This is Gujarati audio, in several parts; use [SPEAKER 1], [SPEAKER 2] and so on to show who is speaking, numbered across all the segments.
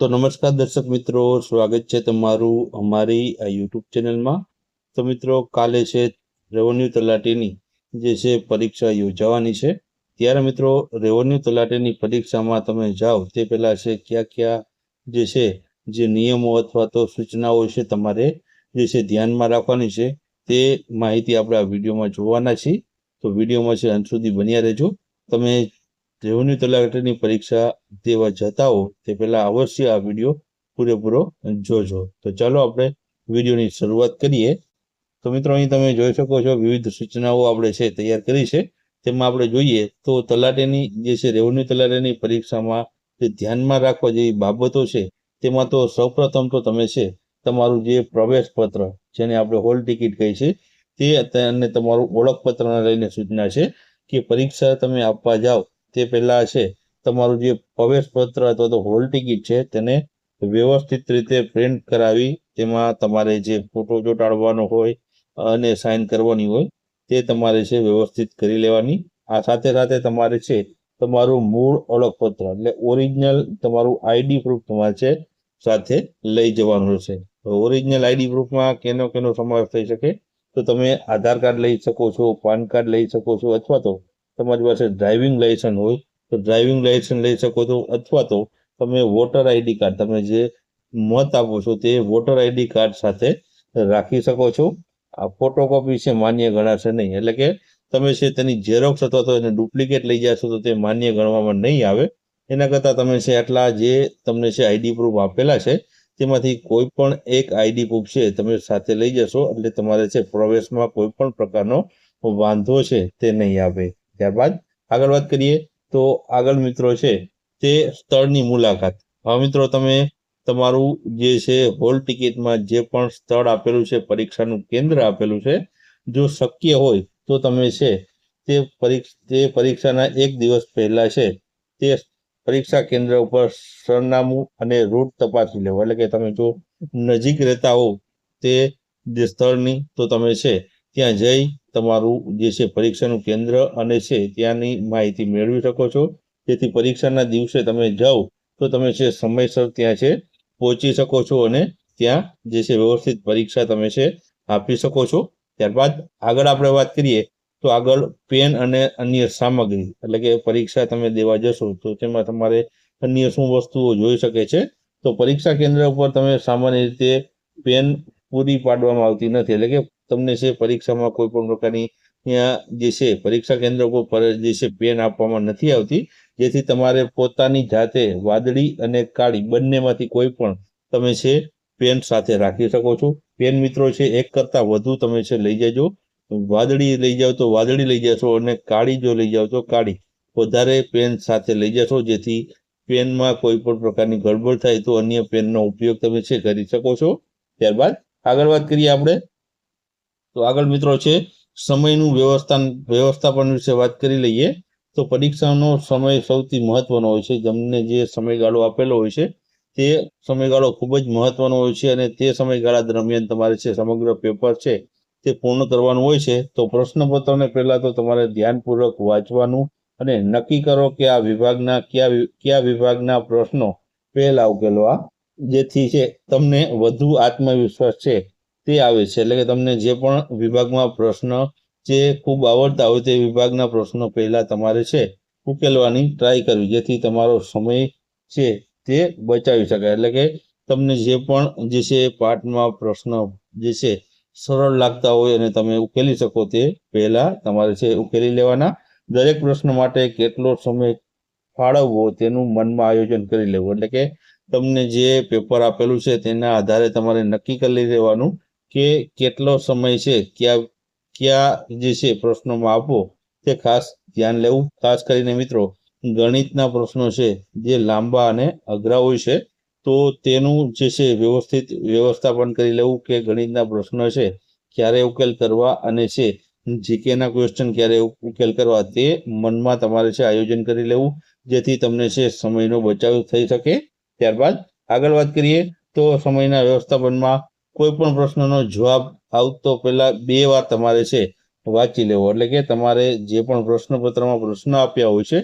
[SPEAKER 1] તો નમસ્કાર દર્શક મિત્રો, સ્વાગત છે તમારું અમારી આ યુટ્યુબ ચેનલમાં. તો મિત્રો, કાલે છે રેવન્યુ તલાટીની જે છે પરીક્ષા યોજાવાની છે. ત્યારે મિત્રો રેવન્યુ તલાટીની પરીક્ષામાં તમે જાઓ, તે પહેલાં છે કયા કયા જે છે, જે નિયમો અથવા તો સૂચનાઓ છે તમારે જે છે ધ્યાનમાં રાખવાની છે, તે માહિતી આપણે આ વિડીયોમાં જોવાના છીએ. તો વિડીયોમાં છે, અંત સુધી બન્યા રહેજો. તમે રેવન્યુ તલાટીની પરીક્ષા દેવા જતા હો, તે પહેલા અવશ્ય આ વીડિયો પૂરેપૂરો જોજો. તો ચાલો આપણે વિડીયોની શરૂઆત કરીએ. તો મિત્રો, અહીં તમે જોઈ શકો છો વિવિધ સૂચનાઓ આપણે છે તૈયાર કરી છે. તેમાં આપણે જોઈએ તો તલાટીની જે છે, રેવન્યુ તલાટીની પરીક્ષામાં જે ધ્યાનમાં રાખવા જેવી બાબતો છે. તેમાં તો સૌપ્રથમ તો તમે છે, તમારું જે પ્રવેશ પત્ર જેને આપણે હોલ ટિકિટ કહી છે, તે અને તમારું ઓળખપત્રને લઈને સૂચના છે કે પરીક્ષા તમે આપવા જાઓ. તે પહેલાં છે, તમારું જે પ્રવેશ પત્ર અથવા તો હોલ ટિકિટ છે, તેને વ્યવસ્થિત રીતે પ્રિન્ટ કરાવી, તેમાં તમારે જે ફોટો ચોંટાડવાનો હોય અને સાઇન કરવાની હોય, તે તમારે છે વ્યવસ્થિત કરી લેવાની. આ સાથે સાથે તમારે છે, તમારું મૂળ ઓળખપત્ર એટલે ઓરિજિનલ તમારું આઈડી પ્રૂફ તમારે છે, સાથે લઈ જવાનું રહેશે ઓરિજિનલ આઈડી પ્રૂફમાં કેનો કેનો સમાવેશ થઈ શકે? તો તમે આધાર કાર્ડ લઈ શકો છો, પાન કાર્ડ લઈ શકો છો, અથવા તો તમારી પાસે ડ્રાઇવિંગ લાયસન્સ હોય, તો ડ્રાઇવિંગ લાયસન્સ લઈ શકો છો અથવા તો તમે વોટર આઈડી કાર્ડ તમે જે મત આપો છો તે વોટર આઈડી કાર્ડ સાથે રાખી શકો છો. આ ફોટોકોપી છે, માન્ય ગણાશે નહીં. એટલે કે તમે છે તેની ઝેરોક્સ અથવા તો એને ડુપ્લિકેટ લઈ જશો તો તે માન્ય ગણવામાં નહીં આવે. એના કરતાં તમે છે આટલા જે તમને છે આઈડી પ્રૂફ આપેલા છે, તેમાંથી કોઈ પણ એક આઈડી પ્રૂફ છે તમે સાથે લઈ જશો. એટલે તમારે છે પ્રવેશમાં કોઈ પણ પ્રકારનો વાંધો છે તે નહીં આવે. ત્યારબાદ આગળ વાત કરીએ તો આગળ મિત્રો છે તે સ્થળની મુલાકાત. હવે મિત્રો તમે તમારું જે છે હોલ ટિકિટમાં જે પણ સ્થળ આપેલું છે, પરીક્ષાનું કેન્દ્ર આપેલું છે, જો શક્ય હોય તો તમે છે તે તે પરીક્ષાના એક દિવસ પહેલા છે તે પરીક્ષા કેન્દ્ર ઉપર સરનામું અને રૂટ તપાસી લેવો. એટલે કે તમે જો નજીક રહેતા હો તે જે સ્થળની તો તમે છે ત્યાં જઈ તમારું જે છે પરીક્ષાનું કેન્દ્ર અને છે ત્યાંની માહિતી મેળવી શકો છો. જેથી પરીક્ષાના દિવસે તમે જાઓ તો તમે છે સમયસર ત્યાં છે પહોંચી શકો છો અને ત્યાં જે છે વ્યવસ્થિત પરીક્ષા તમે છે આપી શકો છો. ત્યારબાદ આગળ આપણે વાત કરીએ તો આગળ પેન અને અન્ય સામગ્રી એટલે કે પરીક્ષા તમે દેવા જશો તો તેમાં તમારે અન્ય શું વસ્તુઓ જોઈ શકે છે? તો પરીક્ષા કેન્દ્ર ઉપર તમે સામાન્ય રીતે પેન પૂરી પાડવામાં આવતી નથી એટલે કે તમને છે, પરીક્ષામાં કોઈ પણ પ્રકારની જે છે, પરીક્ષા કેન્દ્ર પર જે છે, પેન આપવામાં નથી આવતી. જેથી તમારે પોતાની જાતે વાદળી અને કાળી બંનેમાંથી કોઈ પણ તમે છે, પેન સાથે રાખી શકો છો. પેન મિત્રો છે, એક કરતાં વધુ તમે છે, લઈ જજો. વાદળી લઈ જાઓ તો વાદળી લઈ જશો અને કાળી જો લઈ જાઓ તો કાળી. વધારે પેન સાથે લઈ જશો, જેથી પેનમાં કોઈ પણ પ્રકારની ગડબડ થાય તો અન્ય પેનનો ઉપયોગ તમે છે, કરી શકો છો. ત્યારબાદ આગળ વાત કરીએ આપણે. તો આગળ મિત્રો છે, સમયનું વ્યવસ્થાન, વ્યવસ્થાપન વિશે વાત કરી લઈએ. તો પરીક્ષાનો સમય સૌથી મહત્વનો હોય છે. તમને જે સમયગાળો આપેલો હોય છે, તે સમયગાળો ખૂબ જ મહત્વનો હોય છે અને તે સમયગાળા દરમિયાન તમારે છે સમગ્ર પેપર છે, તે પૂર્ણ કરવાનું હોય છે. તો પ્રશ્નપત્રને પહેલાં તો તમારે ધ્યાનપૂર્વક વાંચવાનું અને નક્કી કરો કે આ વિભાગના કયા કયા વિભાગના પ્રશ્નો પહેલા ઉકેલવા. જેથી છે, તમને વધુ આત્મવિશ્વાસ છે. તે આવે છે. એટલે કે તમને જે પણ વિભાગમાં પ્રશ્ન જે ખૂબ આવડતા હોય તે વિભાગના પ્રશ્નો પહેલાં તમારે છે ઉકેલવાની ટ્રાય કરવી, જેથી તમારો સમય છે તે બચાવી શકાય. એટલે કે તમને જે પણ જે છે પાઠમાં પ્રશ્ન જે છે સરળ લાગતા હોય અને તમે ઉકેલી શકો તે પહેલાં તમારે છે ઉકેલી લેવાના. દરેક પ્રશ્ન માટે કેટલો સમય ફાળવવો તેનું મનમાં આયોજન કરી લેવું. એટલે કે તમને જે પેપર આપેલું છે તેના આધારે તમારે નક્કી કરી લેવાનું કે કેટલો સમય છે, ક્યાં, કયા જે છે પ્રશ્નોમાં આપો તે ખાસ ધ્યાન લેવું. ખાસ કરીને મિત્રો, ગણિતના પ્રશ્નો છે, જે લાંબા અને અઘરા હોય છે, તો તેનું જે છે વ્યવસ્થિત વ્યવસ્થાપન કરી લેવું કે ગણિતના પ્રશ્નો છે, ક્યારે ઉકેલ કરવા અને છે જીકેના ક્વેશ્ચન ક્યારે ઉકેલ કરવા, તે મનમાં તમારે છે આયોજન કરી લેવું, જેથી તમને છે સમયનો બચાવ થઈ શકે. ત્યારબાદ આગળ વાત કરીએ, તો સમયના વ્યવસ્થાપનમાં કોઈ પણ પ્રશ્નનો જવાબ આવતો પહેલા બે વાર તમારે છે વાંચી લેવો. એટલે કે તમારે જે પણ પ્રશ્નપત્રમાં પ્રશ્ન આપ્યા હોય છે,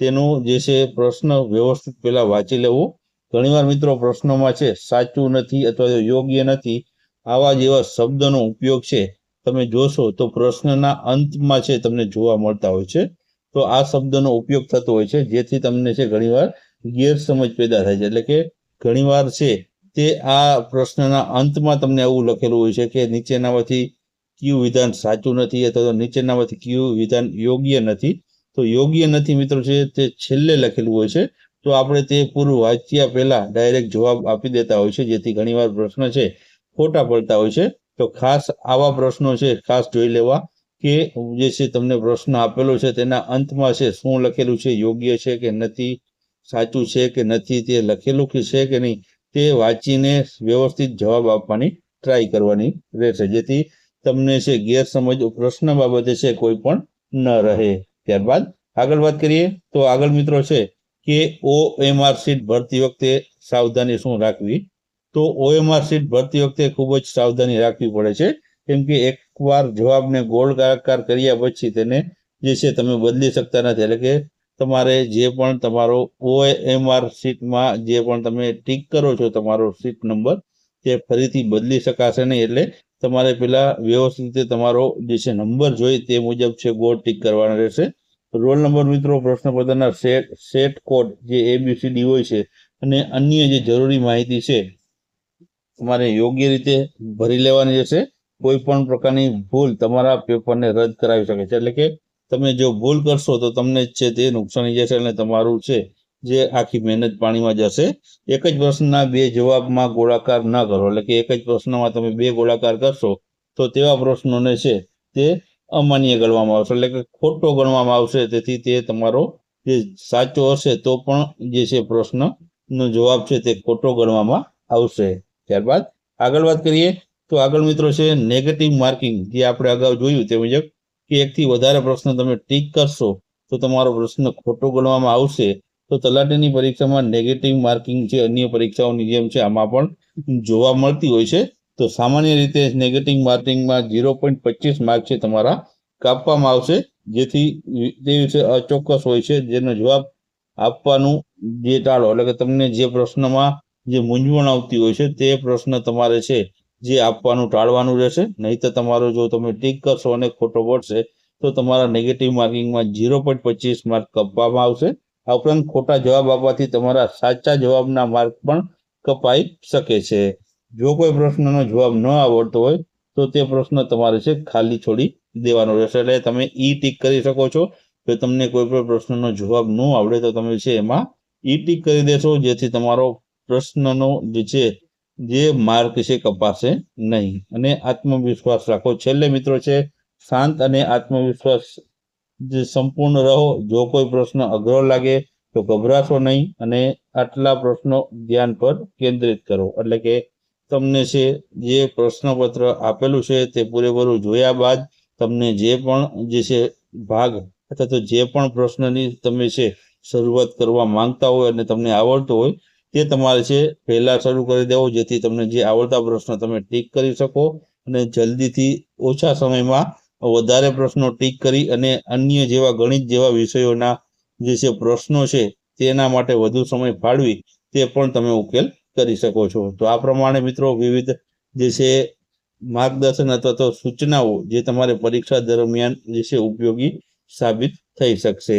[SPEAKER 1] તેનું જે છે પ્રશ્ન વ્યવસ્થિત પહેલા વાંચી લેવો. ઘણીવાર મિત્રો પ્રશ્નોમાં છે, સાચું નથી અથવા યોગ્ય નથી, આવા જેવા શબ્દનો ઉપયોગ છે, તમે જોશો તો પ્રશ્નના અંતમાં છે તમને જોવા મળતા હોય છે. તો આ શબ્દનો ઉપયોગ થતો હોય છે, જેથી તમને છે ઘણીવાર ગેરસમજ પેદા થાય છે. એટલે કે ઘણીવાર છે તે આ પ્રશ્નના અંતમાં તમને એવું લખેલું હોય છે કે નીચેનામાંથી કયું વિધાન સાચું નથી અથવા તો નીચેનામાંથી કયું વિધાન યોગ્ય નથી. તો યોગ્ય નથી મિત્રો છે તે છેલ્લે લખેલું હોય છે. તો આપણે તે પૂરું વાંચ્યા પહેલા ડાયરેક્ટ જવાબ આપી દેતા હોય છે. જેથી ઘણીવાર પ્રશ્ન છે ખોટા પડતા હોય છે. તો ખાસ આવા પ્રશ્નો છે, ખાસ જોઈ લેવા કે જે છે તમને પ્રશ્ન આપેલો છે તેના અંતમાં છે શું લખેલું છે, યોગ્ય છે કે નથી, સાચું છે કે નથી તે લખેલું કે છે કે નહીં. તે વાંચીને વ્યવસ્થિત જવાબ આપવાની ટ્રાય કરવાની રહેશે. જેથી તમને છે ગેરસમજ પ્રશ્ન બાબતે છે કોઈ પણ ન રહે. ત્યારબાદ આગળ વાત કરીએ તો આગળ મિત્રો છે કે ઓ એમઆર સીટ ભરતી વખતે સાવધાની શું રાખવી? તો ઓએમઆર સીટ ભરતી વખતે ખૂબ જ સાવધાની રાખવી પડે છે. કેમ કે એકવાર જવાબને ગોળાકાર કર્યા પછી તેને જે છે તમે બદલી શકતા નથી. એટલે કે તમારે જે પણ તમારો ઓએમઆર સીટમાં જે પણ તમે ટીક કરો છો તમારો સીટ નંબર તે ફરીથી બદલી શકાશે નહીં. એટલે તમારે પેલા વ્યવસ્થિત રીતે તમારો જે છે નંબર જોઈ તે મુજબ છે ગોળ ટીક કરવાના રહેશે. રોલ નંબર મિત્રો, પ્રશ્નપત્રના સેટ સેટ કોડ જે એબીસીડી હોય છે અને અન્ય જે જરૂરી માહિતી છે, તમારે યોગ્ય રીતે ભરી લેવાની રહેશે. કોઈ પણ પ્રકારની ભૂલ તમારા પેપરને રદ કરાવી શકે છે. એટલે કે તમે જો ભૂલ કરશો તો તમને જ છે તે નુકસાની જશે અને તમારું છે જે આખી મહેનત પાણીમાં જશે. એક જ પ્રશ્નના બે જવાબમાં ગોળાકાર ન કરો. એટલે કે એક જ પ્રશ્નમાં તમે બે ગોળાકાર કરશો તો તેવા પ્રશ્નોને છે તે અમાન્ય ગણવામાં આવશે. એટલે કે ખોટો ગણવામાં આવશે. તેથી તે તમારો જે સાચો હશે તો પણ જે છે પ્રશ્નનો જવાબ છે તે ખોટો ગણવામાં આવશે. ત્યારબાદ આગળ વાત કરીએ તો આગળ મિત્રો છે નેગેટિવ માર્કિંગ જે આપણે અગાઉ જોયું તે મુજબ કે એકથી વધારે પ્રશ્ન તમે ટીક કરશો, તો તમારો પ્રશ્ન ખોટો ગણવામાં આવશે, તો તલાટીની પરીક્ષામાં નેગેટિવ માર્કિંગ છે અન્ય પરીક્ષાઓની જેમ છે, આમાં પણ જોવા મળતી હોય છે. તો સામાન્ય રીતે નેગેટિવ માર્કિંગમાં ઝીરો પોઈન્ટ પચીસ માર્ક છે તમારા કાપવામાં આવશે, જેથી તે વિશે અચોક્કસ હોય છે, જેનો જવાબ આપવાનું જે ટાળો, એટલે કે તમને જે પ્રશ્નમાં જે મૂંઝવણ આવતી હોય છે, તે પ્રશ્ન તમારે છે. જે આપવાનું ટાળવાનું રહેશે. નહીં તો તમારો જો તમે ટીક કરશો અને ખોટો પડશે તો તમારા નેગેટિવ માર્કિંગમાં ઝીરો પોઈન્ટ પચીસ માર્ક કપવામાં આવશે. આ ઉપરાંત ખોટા જવાબ આપવાથી તમારા સાચા જવાબના માર્ક પણ કપાઈ શકે છે. જો કોઈ પ્રશ્નનો જવાબ ન આવડતો હોય, તો તે પ્રશ્ન તમારે છે ખાલી છોડી દેવાનો રહેશે. એટલે તમે ઈ ટીક કરી શકો છો. જો તમને કોઈ પણ પ્રશ્નનો જવાબ ન આવડે, તો તમે છે એમાં ઈ ટીક કરી દેશો, જેથી તમારો પ્રશ્નનો જે છે જે માર્ગ છે કપાશે નહીં. અને આત્મવિશ્વાસ રાખો. છેલ્લે મિત્રો છે, શાંત અને આત્મવિશ્વાસ જે સંપૂર્ણ રહો. જો કોઈ પ્રશ્ન અઘરો લાગે તો ગભરાશો નહીં અને આટલા પ્રશ્નો ધ્યાન પર કેન્દ્રિત કરો. એટલે કે તમને છે, જે પ્રશ્નપત્ર આપેલું છે તે પૂરેપૂરું જોયા બાદ તમને જે પણ જે છે ભાગ અથવા તો જે પણ પ્રશ્નની તમે છે, શરૂઆત કરવા માંગતા હોય અને તમને આવડતો હોય તે તમારે છે પહેલા શરૂ કરી દેવો, જેથી તમને જે આવડતા પ્રશ્ન તમે ટીક કરી શકો અને જલ્દીથી ઓછા સમયમાં વધારે પ્રશ્નો ટીક કરી અને અન્ય જેવા ગણિત જેવા વિષયોના જે છે પ્રશ્નો છે તેના માટે વધુ સમય ફાળવી તે પણ તમે ઉકેલ કરી શકો છો. તો આ પ્રમાણે મિત્રો વિવિધ જે છે માર્ગદર્શન અથવા તો સૂચનાઓ જે તમારે પરીક્ષા દરમિયાન જે છે ઉપયોગી સાબિત થઈ શકશે.